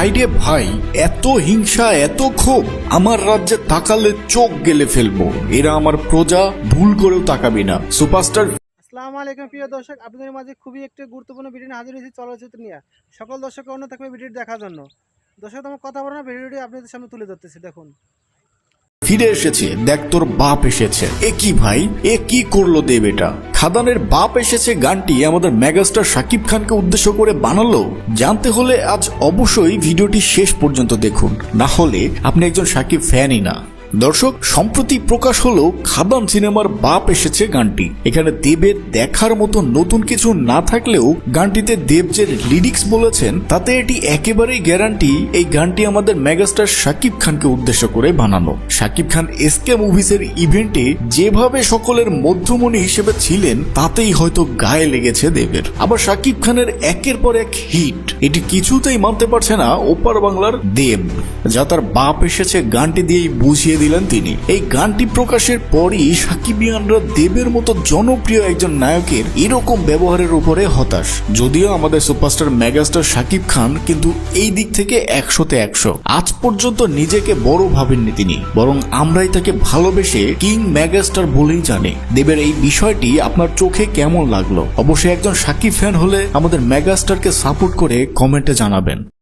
ভাই রে ভাই এত হিংসা এত ক্ষোভ আমার রাজ্যে তাকালে চোখ গেলে ফেলব। এরা আমার প্রজা ভুল করেও তাকাবি না। সুপারস্টার আসসালামু আলাইকুম প্রিয় দর্শক। আপনাদের মাঝে খুবই একটি গুরুত্বপূর্ণ ভিডিও হাজির হয়েছি চলচ্চিত্র নিয়ে। সকল দর্শকের অন্য থাকবে ভিডিওটি দেখার জন্য? দর্শক তোমার কথা বলো না ভিডিওটি আপনাদের সামনে তুলে ধরতেছি দেখুন। ফিরে এসেছে দেখ তোর বাপ এসেছে। এ কি ভাই? এ কি করল দেব এটা? খাদানের বাপ এসেছে গানটি আমাদের মেগাস্টার শাকিব খানকে উদ্দেশ্য করে বানালো। জানতে হলে আজ অবশ্যই ভিডিওটি শেষ পর্যন্ত দেখুন। না হলে আপনি একজন সাকিব ফ্যানই না। দর্শক, সম্প্রতি প্রকাশ হলো খাদান সিনেমার বাপ এসেছে গানটি। এখানে দেবের দেখার মতো নতুন কিছু না থাকলেও গানটিতে দেব যে লিরিক্স বলেছেন, তাতে এটি একেবারেই গ্যারান্টি এই গানটি আমাদের মেগাস্টার শাকিব খানকে উদ্দেশ্য করে বানানো। শাকিব খান এসকে মুভিসের ইভেন্টে যেভাবে সকলের মধ্যমণি হিসেবে ছিলেন, তাতেই হয়তো গায়ে লেগেছে দেবের। আবার শাকিব খানের একের পর এক হিট এটি কিছুতেই মানতে পারছে না ওপার বাংলার দেব, যা তার বাপ এসেছে গানটি দিয়েই বুঝিয়ে দিলেন তিনি। এই গানটি প্রকাশের পরই সাকিবিয়ানরা দেবের মতো জনপ্রিয় একজন নায়কের এরকম ব্যবহারের উপরে হতাশ। যদিও আমাদের সুপারস্টার মেগাস্টার সাকিব খান কিন্তু এই দিক থেকে একশোতে একশো। আজ পর্যন্ত নিজেকে বড় ভাবেননি তিনি, বরং আমরাই তাকে ভালোবেসে কিং মেগাস্টার বলেই জানি। দেবের এই বিষয়টি আপনার চোখে কেমন লাগল? অবশ্যই একজন সাকিব ফ্যান হলে আমাদের মেগাস্টারকে সাপোর্ট করে কমেন্টে জানাবেন।